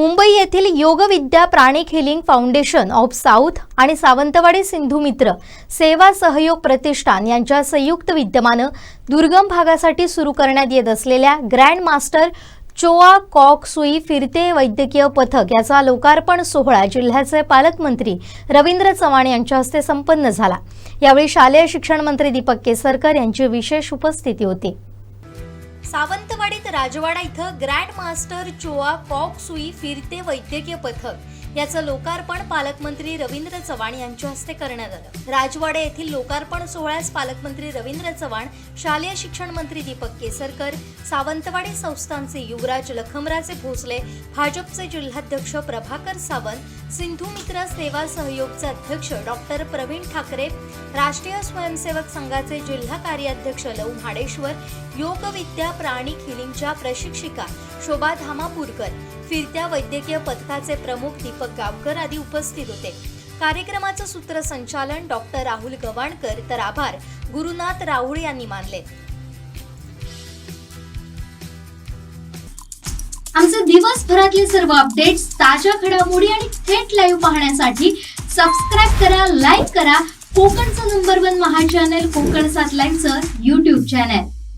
मुंबई येथील Yogavidya pranic healing foundation of south आणि सावंतवाडी सिंधू मित्र सेवा सहयोग प्रतिष्ठान यांच्या संयुक्त विद्यमानं दुर्गम भागासाठी सुरू करण्यात येत असलेल्या ग्रँड मास्टर चोआ कॉक सुई फिरते वैद्यकीय पथक याचा लोकार्पण सोहळा जिल्ह्याचे पालकमंत्री रवींद्र चव्हाण यांच्या हस्ते संपन्न झाला. यावेळी शालेय शिक्षण मंत्री दीपक केसरकर यांची विशेष उपस्थिती होती. सावंतवाडीत राजवाडा इथं ग्रँड मास्टर चोआ कॉक सुई फिरते वैद्यकीय पथक. याचं लोकार्पण पालकमंत्री रवींद्र चव्हाण यांच्या हस्ते करण्यात आलं. राजवाडे येथील लोकार्पण सोहळ्यास पालकमंत्री रवींद्र चव्हाण शालेय शिक्षण मंत्री दीपक केसरकर सावंतवाडी संस्थांचे युवराज लखमराजे भोसले भाजपचे जिल्हाध्यक्ष प्रभाकर सावंत सिंधू मित्र सेवा सहयोगचे अध्यक्ष डॉक्टर प्रवीण ठाकरे राष्ट्रीय स्वयंसेवक संघाचे जिल्हा कार्याध्यक्ष लव म्हाडेश्वर योगविद्या प्राणिक हिलिंगच्या प्रशिक्षिका शोभा धामापूरकर फिरत्या वैद्यकीय पथकाचे प्रमुख दीपक गावकर आदी उपस्थित होते. कार्यक्रमाचं सूत्रसंचालन डॉक्टर राहुल गवाणकर तर आभार. गुरुनाथ राहुळ यांनी मानले. आमचे दिवसभरातले सर्व अपडेट्स ताज्या घडामोडी आणि थेट लाईव्ह पाहण्यासाठी सबस्क्राईब करा लाईक करा. कोकणचं number one Maha channel Konkan सात लाईनचं युट्यूब चॅनल